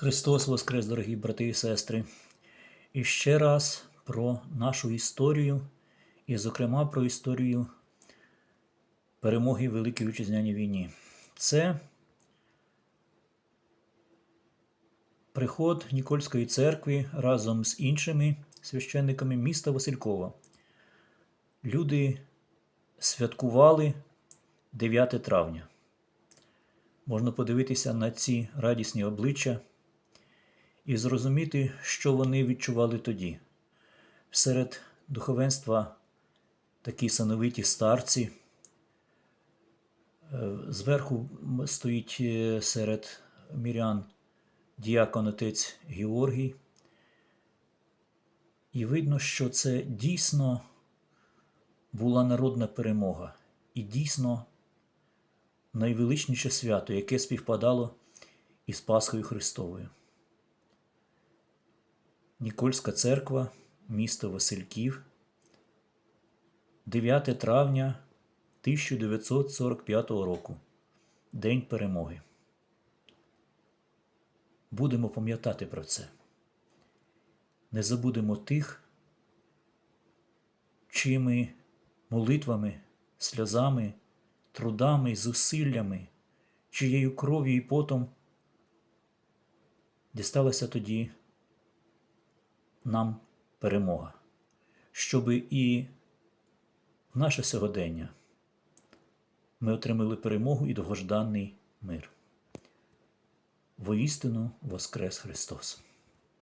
Христос Воскрес, дорогі брати і сестри. І ще раз про нашу історію, і, зокрема, про історію перемоги в Великій Вітчизняній війні. Це приход Нікольської церкви разом з іншими священниками міста Василькова. Люди святкували 9 травня. Можна подивитися на ці радісні обличчя і зрозуміти, що вони відчували тоді. Серед духовенства такі сановиті старці. Е, Зверху стоїть е, серед мірян діакон отець Георгій. І видно, що це дійсно була народна перемога і дійсно найвеличніше свято, яке співпадало із Пасхою Христовою. Нікольська церква, місто Васильків, 9 травня 1945 року, День перемоги. Будемо пам'ятати про це. Не забудемо тих, чими молитвами, сльозами, трудами, зусиллями, чиєю кров'ю і потом дісталася тоді нам перемога, щоби і в наше сьогодення ми отримали перемогу і довгожданий мир. Воістину Воскрес Христос!